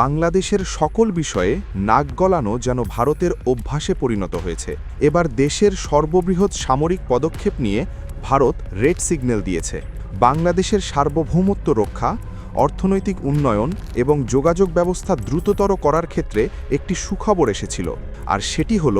বাংলাদেশের সকল বিষয়ে নাক গলানো যেন ভারতের অভ্যাসে পরিণত হয়েছে। এবার দেশের সর্ববৃহৎ সামরিক পদক্ষেপ নিয়ে ভারত রেড সিগন্যাল দিয়েছে। বাংলাদেশের সার্বভৌমত্ব রক্ষা, অর্থনৈতিক উন্নয়ন এবং যোগাযোগ ব্যবস্থা দ্রুততর করার ক্ষেত্রে একটি সুখবর এসেছিল। আর সেটি হল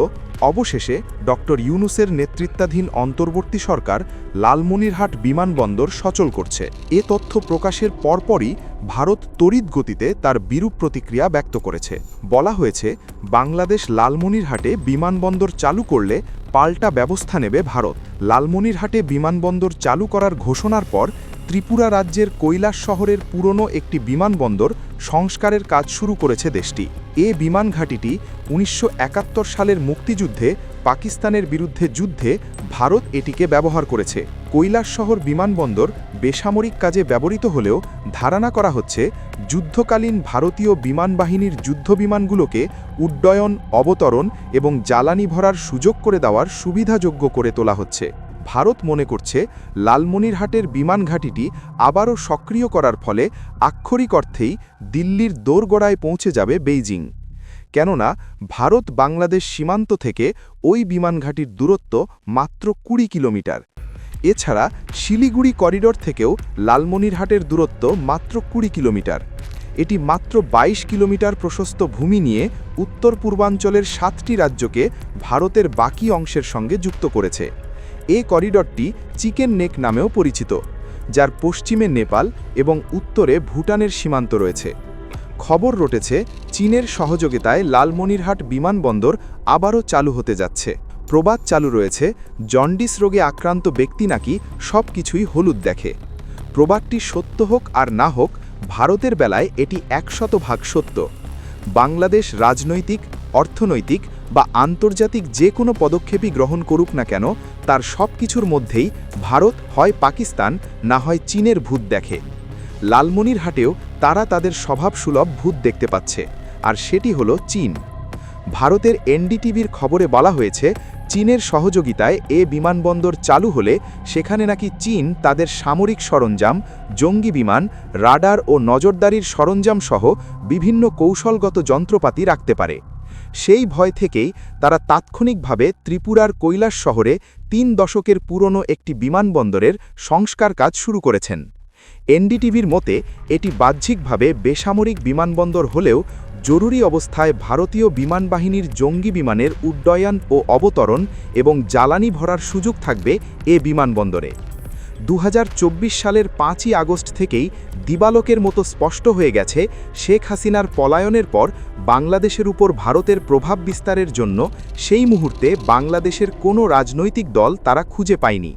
অবশেষে ডক্টর ইউনুসের নেতৃত্বাধীন অন্তর্বর্তী সরকার লালমনিরহাট বিমানবন্দর সচল করছে। এ তথ্য প্রকাশের পরপরই ভারত তড়িৎ গতিতে তার বিরূপ প্রতিক্রিয়া ব্যক্ত করেছে। বলা হয়েছে, বাংলাদেশ লালমনিরহাটে বিমানবন্দর চালু করলে পাল্টা ব্যবস্থা নেবে ভারত। লালমনিরহাটে বিমানবন্দর চালু করার ঘোষণার পর ত্রিপুরা রাজ্যের কৈলাস শহরের পুরনো একটি বিমানবন্দর সংস্কারের কাজ শুরু করেছে দেশটি। এ বিমান ঘাঁটিটি উনিশশো একাত্তর সালের মুক্তিযুদ্ধে পাকিস্তানের বিরুদ্ধে যুদ্ধে ভারত এটিকে ব্যবহার করেছে। কৈলাস শহর বিমানবন্দর বেসামরিক কাজে ব্যবহৃত হলেও ধারণা করা হচ্ছে, যুদ্ধকালীন ভারতীয় বিমান বাহিনীর যুদ্ধবিমানগুলোকে উড্ডয়ন, অবতরণ এবং জ্বালানি ভরার সুযোগ করে দেওয়ার সুবিধাযোগ্য করে তোলা হচ্ছে। ভারত মনে করছে লালমনিরহাটের বিমান ঘাঁটিটি আবারও সক্রিয় করার ফলে আক্ষরিক অর্থেই দিল্লির দোরগোড়ায় পৌঁছে যাবে বেইজিং। কেননা, ভারত বাংলাদেশ সীমান্ত থেকে ওই বিমান ঘাঁটির দূরত্ব মাত্র কুড়ি কিলোমিটার। এছাড়া, শিলিগুড়ি করিডোর থেকেও লালমনিরহাটের দূরত্ব মাত্র কুড়ি কিলোমিটার। এটি মাত্র ২২ কিলোমিটার প্রশস্ত ভূমি নিয়ে উত্তর পূর্বাঞ্চলের সাতটি রাজ্যকে ভারতের বাকি অংশের সঙ্গে যুক্ত করেছে। এ করিডরটি চিকেন নেক নামেও পরিচিত, যার পশ্চিমে নেপাল এবং উত্তরে ভুটানের সীমান্ত রয়েছে। খবর রটেছে, চীনের সহযোগিতায় লালমনিরহাট বিমানবন্দর আবারও চালু হতে যাচ্ছে। প্রবাদ চালু রয়েছে, জন্ডিস রোগে আক্রান্ত ব্যক্তি নাকি সব কিছুই হলুদ দেখে। প্রবাদটি সত্য হোক আর না হোক, ভারতের বেলায় এটি একশত ভাগ সত্য। বাংলাদেশ রাজনৈতিক, অর্থনৈতিক বা আন্তর্জাতিক যে কোনো পদক্ষেপই গ্রহণ করুক না কেন, তার সব কিছুর মধ্যেই ভারত হয় পাকিস্তান, না হয় চীনের ভূত দেখে। লালমনিরহাটেও তারা তাদের স্বভাবসুলভ ভূত দেখতে পাচ্ছে, আর সেটি হল চীন। ভারতের এনডিটিভির খবরে বলা হয়েছে, চীনের সহযোগিতায় এ বিমানবন্দর চালু হলে সেখানে নাকি চীন তাদের সামরিক সরঞ্জাম, জঙ্গি বিমান, রাডার ও নজরদারির সরঞ্জাম সহ বিভিন্ন কৌশলগত যন্ত্রপাতি রাখতে পারে। সেই ভয় থেকেই তারা তাৎক্ষণিকভাবে ত্রিপুরার কৈলাস শহরে তিন দশকের পুরনো একটি বিমানবন্দরের সংস্কার কাজ শুরু করেছেন। এনডিটিভির মতে, এটি বাহ্যিকভাবে বেসামরিক বিমানবন্দর হলেও জরুরি অবস্থায় ভারতীয় বিমান বাহিনীর জঙ্গি বিমানের উড্ডয়ন ও অবতরণ এবং জ্বালানি ভরার সুযোগ থাকবে এ বিমানবন্দরে। দু হাজার চব্বিশ সালের পাঁচই আগস্ট থেকেই দিবালোকের মতো স্পষ্ট হয়ে গেছে শেখ হাসিনার পলায়নের পর বাংলাদেশের উপর ভারতের প্রভাব বিস্তারের জন্য সেই মুহূর্তে বাংলাদেশের কোনো রাজনৈতিক দল তারা খুঁজে পায়নি।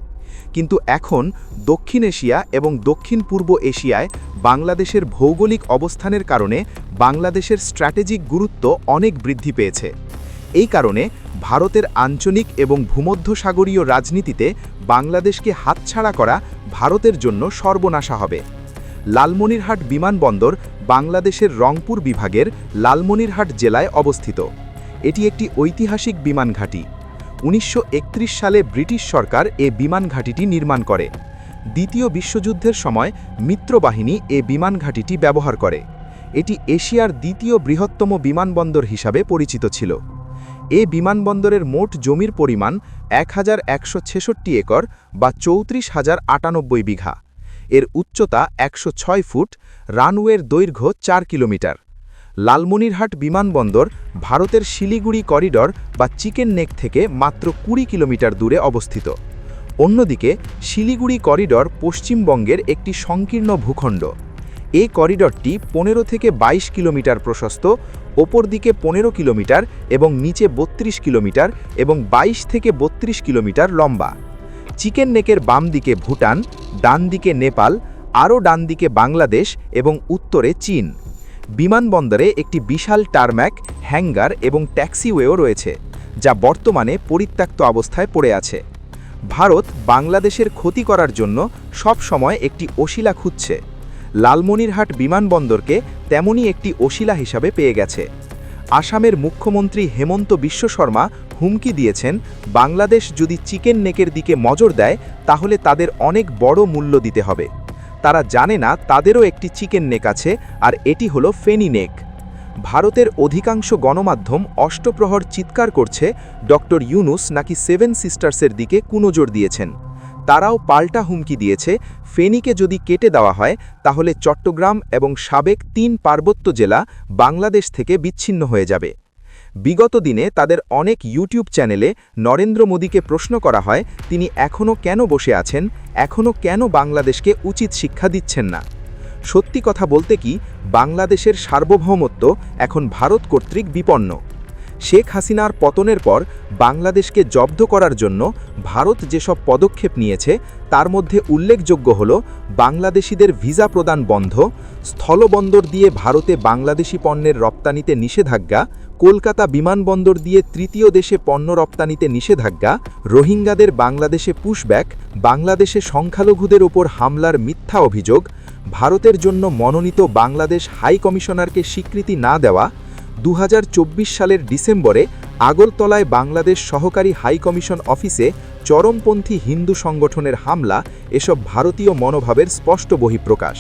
কিন্তু এখন দক্ষিণ এশিয়া এবং দক্ষিণ পূর্ব এশিয়ায় বাংলাদেশের ভৌগোলিক অবস্থানের কারণে বাংলাদেশের স্ট্র্যাটেজিক গুরুত্ব অনেক বৃদ্ধি পেয়েছে। এই কারণে ভারতের আঞ্চলিক এবং ভূমধ্যসাগরীয় রাজনীতিতে বাংলাদেশকে হাতছাড়া করা ভারতের জন্য সর্বনাশা হবে। লালমনিরহাট বিমানবন্দর বাংলাদেশের রংপুর বিভাগের লালমনিরহাট জেলায় অবস্থিত। এটি একটি ঐতিহাসিক বিমান ঘাঁটি। উনিশশো একত্রিশ সালে ব্রিটিশ সরকার এ বিমান ঘাঁটিটি নির্মাণ করে। দ্বিতীয় বিশ্বযুদ্ধের সময় মিত্রবাহিনী এ বিমান ঘাঁটিটি ব্যবহার করে। এটি এশিয়ার দ্বিতীয় বৃহত্তম বিমানবন্দর হিসাবে পরিচিত ছিল। এ বিমানবন্দরের মোট জমির পরিমাণ এক হাজার একশো ছেষট্টি একর বা চৌত্রিশ হাজার আটানব্বই বিঘা। এর উচ্চতা একশো ছয় ফুট, রানওয়ের দৈর্ঘ্য চার কিলোমিটার। লালমনিরহাট বিমানবন্দর ভারতের শিলিগুড়ি করিডর বা চিকেন নেক থেকে মাত্র কুড়ি কিলোমিটার দূরে অবস্থিত। অন্যদিকে, শিলিগুড়ি করিডর পশ্চিমবঙ্গের একটি সংকীর্ণ ভূখণ্ড। এই করিডরটি পনেরো থেকে ২২ কিলোমিটার প্রশস্ত ওপর দিকে পনেরো কিলোমিটার এবং নিচে ৩২ কিলোমিটার এবং ২২ থেকে ৩২ কিলোমিটার লম্বা। চিকেন নেকের বাম দিকে ভুটান, ডান দিকে নেপাল, আরও ডান দিকে বাংলাদেশ এবং উত্তরে চীন। বিমানবন্দরে একটি বিশাল টারম্যাক, হ্যাঙ্গার এবং ট্যাক্সিওয়েও রয়েছে, যা বর্তমানে পরিত্যক্ত অবস্থায় পড়ে আছে। ভারত বাংলাদেশের ক্ষতি করার জন্য সব সময় একটি অশিলা খুঁজছে। লালমনিরহাট বিমানবন্দরকে তেমনই একটি অশিলা হিসাবে পেয়ে গেছে। আসামের মুখ্যমন্ত্রী হেমন্ত বিশ্ব শর্মা হুমকি দিয়েছেন, বাংলাদেশ যদি চিকেন নেকের দিকে নজর দেয়, তাহলে তাদের অনেক বড় মূল্য দিতে হবে। তারা জানে না তাদেরও একটি চিকেন নেক আছে, আর এটি হলো ফেনি নেক। ভারতের অধিকাংশ গণমাধ্যম অষ্টপ্রহর চিৎকার করছে, ডক্টর ইউনুস নাকি সেভেন সিস্টার্সের দিকে কুনজোর দিয়েছেন। তারাও পাল্টা হুমকি দিয়েছে ফেনীকে যদি কেটে দেওয়া হয়, তাহলে চট্টগ্রাম এবং সাবেক তিন পার্বত্য জেলা বাংলাদেশ থেকে বিচ্ছিন্ন হয়ে যাবে। বিগত দিনে তাদের অনেক ইউটিউব চ্যানেলে নরেন্দ্র মোদীকে প্রশ্ন করা হয়, তিনি এখনও কেন বসে আছেন, এখনও কেন বাংলাদেশকে উচিত শিক্ষা দিচ্ছেন না? সত্যি কথা বলতে কি, বাংলাদেশের সার্বভৌমত্ব এখন ভারত কর্তৃক বিপন্ন। শেখ হাসিনার পতনের পর বাংলাদেশকে জব্দ করার জন্য ভারত যেসব পদক্ষেপ নিয়েছে, তার মধ্যে উল্লেখযোগ্য হল বাংলাদেশিদের ভিসা প্রদান বন্ধ, স্থলবন্দর দিয়ে ভারতে বাংলাদেশি পণ্যের রপ্তানিতে নিষেধাজ্ঞা, কলকাতা বিমানবন্দর দিয়ে তৃতীয় দেশে পণ্য রপ্তানিতে নিষেধাজ্ঞা, রোহিঙ্গাদের বাংলাদেশে পুশব্যাক, বাংলাদেশে সংখ্যালঘুদের ওপর হামলার মিথ্যা অভিযোগ, ভারতের জন্য মনোনীত বাংলাদেশ হাই কমিশনারকে স্বীকৃতি না দেওয়া দু হাজার চব্বিশ সালের ডিসেম্বরে আগরতলায় বাংলাদেশ সহকারী হাই কমিশন অফিসে চরমপন্থী হিন্দু সংগঠনের হামলা, এসব ভারতীয় মনোভাবের স্পষ্ট বহিঃপ্রকাশ।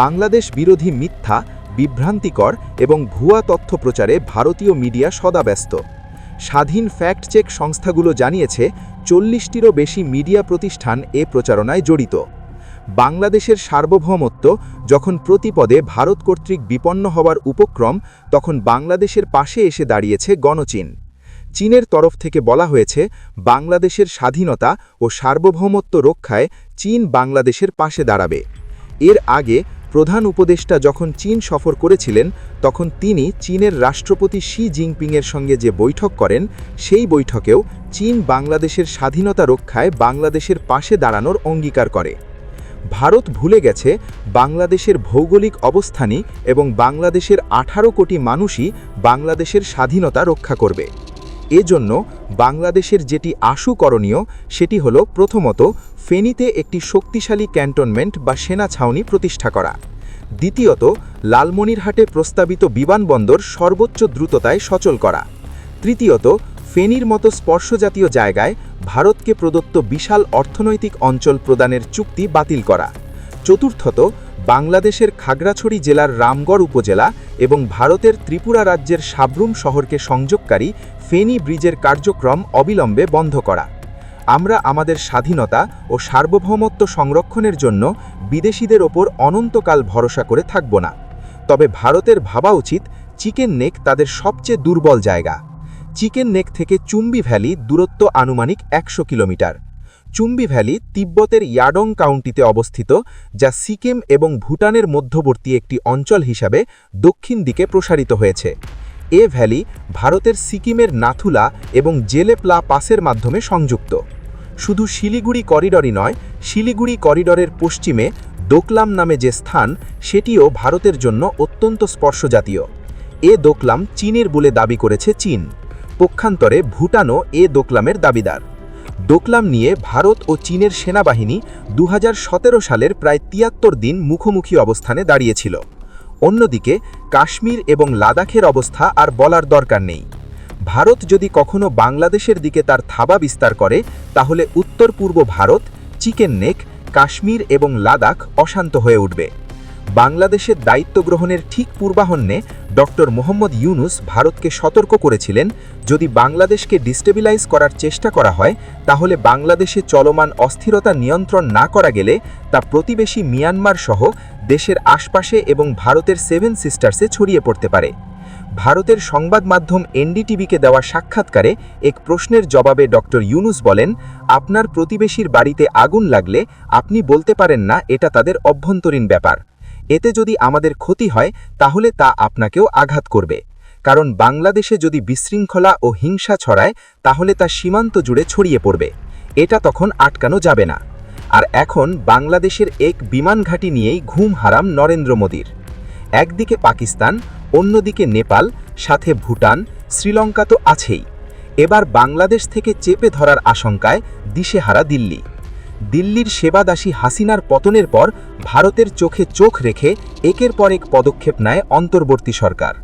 বাংলাদেশ বিরোধী মিথ্যা, বিভ্রান্তিকর এবং ভুয়া তথ্য প্রচারে ভারতীয় মিডিয়া সদাব্যস্ত স্বাধীন ফ্যাক্ট চেক সংস্থাগুলো জানিয়েছে, চল্লিশটিরও বেশি মিডিয়া প্রতিষ্ঠান এ প্রচারণায় জড়িত। বাংলাদেশের সার্বভৌমত্ব যখন প্রতিপদে ভারত কর্তৃক বিপন্ন হওয়ার উপক্রম, তখন বাংলাদেশের পাশে এসে দাঁড়িয়েছে গণচীন। চীনের তরফ থেকে বলা হয়েছে, বাংলাদেশের স্বাধীনতা ও সার্বভৌমত্ব রক্ষায় চীন বাংলাদেশের পাশে দাঁড়াবে। এর আগে প্রধান উপদেষ্টা যখন চীন সফর করেছিলেন, তখন তিনি চীনের রাষ্ট্রপতি শি জিনপিংয়ের সঙ্গে যে বৈঠক করেন, সেই বৈঠকেও চীন বাংলাদেশের স্বাধীনতা রক্ষায় বাংলাদেশের পাশে দাঁড়ানোর অঙ্গীকার করে। ভারত ভুলে গেছে বাংলাদেশের ভৌগোলিক অবস্থানই এবং বাংলাদেশের আঠারো কোটি মানুষই বাংলাদেশের স্বাধীনতা রক্ষা করবে। এজন্য বাংলাদেশের যেটি আশু করণীয়, সেটি হল প্রথমত ফেনীতে একটি শক্তিশালী ক্যান্টনমেন্ট বা সেনা ছাউনি প্রতিষ্ঠা করা। দ্বিতীয়ত, লালমনিরহাটে প্রস্তাবিত বিমানবন্দর সর্বোচ্চ দ্রুততায় সচল করা। তৃতীয়ত ফেনীর মতো স্পর্শজাতীয় জায়গায় ভারতকে প্রদত্ত বিশাল অর্থনৈতিক অঞ্চল প্রদানের চুক্তি বাতিল করা। চতুর্থত, বাংলাদেশের খাগড়াছড়ি জেলার রামগড় উপজেলা এবং ভারতের ত্রিপুরা রাজ্যের সাবরুম শহরকে সংযোগকারী ফেনী ব্রিজের কার্যক্রম অবিলম্বে বন্ধ করা। আমরা আমাদের স্বাধীনতা ও সার্বভৌমত্ব সংরক্ষণের জন্য বিদেশিদের ওপর অনন্তকাল ভরসা করে থাকব না। তবে ভারতের ভাবা উচিত, চিকেন নেক তাদের সবচেয়ে দুর্বল জায়গা। চিকেন নেক থেকে চুম্বি ভ্যালি দূরত্ব আনুমানিক একশো কিলোমিটার। চুম্বি ভ্যালি তিব্বতের ইয়াডং কাউন্টিতে অবস্থিত, যা সিকিম এবং ভুটানের মধ্যবর্তী একটি অঞ্চল হিসাবে দক্ষিণ দিকে প্রসারিত হয়েছে। এ ভ্যালি ভারতের সিকিমের নাথুলা এবং জেলেপ্লা পাসের মাধ্যমে সংযুক্ত। শুধু শিলিগুড়ি করিডরই নয়, শিলিগুড়ি করিডরের পশ্চিমে দোকলাম নামে যে স্থান, সেটিও ভারতের জন্য অত্যন্ত স্পর্শজাতীয়। এ দোকলাম চীনের বলে দাবি করেছে চীন। পক্ষান্তরে ভুটানও এ দোকলামের দাবিদার। দোকলাম নিয়ে ভারত ও চীনের সেনাবাহিনী দু হাজার সতেরো সালের প্রায় তিয়াত্তর দিন মুখোমুখি অবস্থানে দাঁড়িয়েছিল। অন্যদিকে, কাশ্মীর এবং লাদাখের অবস্থা আর বলার দরকার নেই। ভারত যদি কখনো বাংলাদেশের দিকে তার থাবা বিস্তার করে, তাহলে উত্তর পূর্ব ভারত, চিকেন নেক, কাশ্মীর এবং লাদাখ অশান্ত হয়ে উঠবে। বাংলাদেশের দায়িত্ব গ্রহণের ঠিক পূর্বাহন্যে ডক্টর মোহাম্মদ ইউনুস ভারতকে সতর্ক করেছিলেন, যদি বাংলাদেশকে ডিস্টেবিলাইজ করার চেষ্টা করা হয়, তাহলে বাংলাদেশে চলমান অস্থিরতা নিয়ন্ত্রণ না করা গেলে তা প্রতিবেশী মিয়ানমার সহ দেশের আশপাশে এবং ভারতের সেভেন সিস্টার্সে ছড়িয়ে পড়তে পারে। ভারতের সংবাদ মাধ্যম এনডিটিভিকে দেওয়া সাক্ষাৎকারে এক প্রশ্নের জবাবে ডক্টর ইউনুস বলেন, আপনার প্রতিবেশীর বাড়িতে আগুন লাগলে আপনি বলতে পারেন না, এটা তাদের অভ্যন্তরীণ ব্যাপার। এতে যদি আমাদের ক্ষতি হয়, তাহলে তা আপনাকেও আঘাত করবে। কারণ বাংলাদেশে যদি বিশৃঙ্খলা ও হিংসা ছড়ায়, তাহলে তা সীমান্ত জুড়ে ছড়িয়ে পড়বে। এটা তখন আটকানো যাবে না। আর এখন বাংলাদেশের এক বিমান ঘাঁটি নিয়েই ঘুম হারাম নরেন্দ্র মোদীর। একদিকে পাকিস্তান, অন্যদিকে নেপাল, সাথে ভুটান, শ্রীলঙ্কা তো আছেই। এবার বাংলাদেশ থেকে চেপে ধরার আশঙ্কায় দিশেহারা দিল্লি। দিল্লির সেবাদাসী হাসিনার পতনের পর ভারতের চোখে চোখ রেখে একের পর এক পদক্ষেপ নেয় অন্তর্বর্তী সরকার।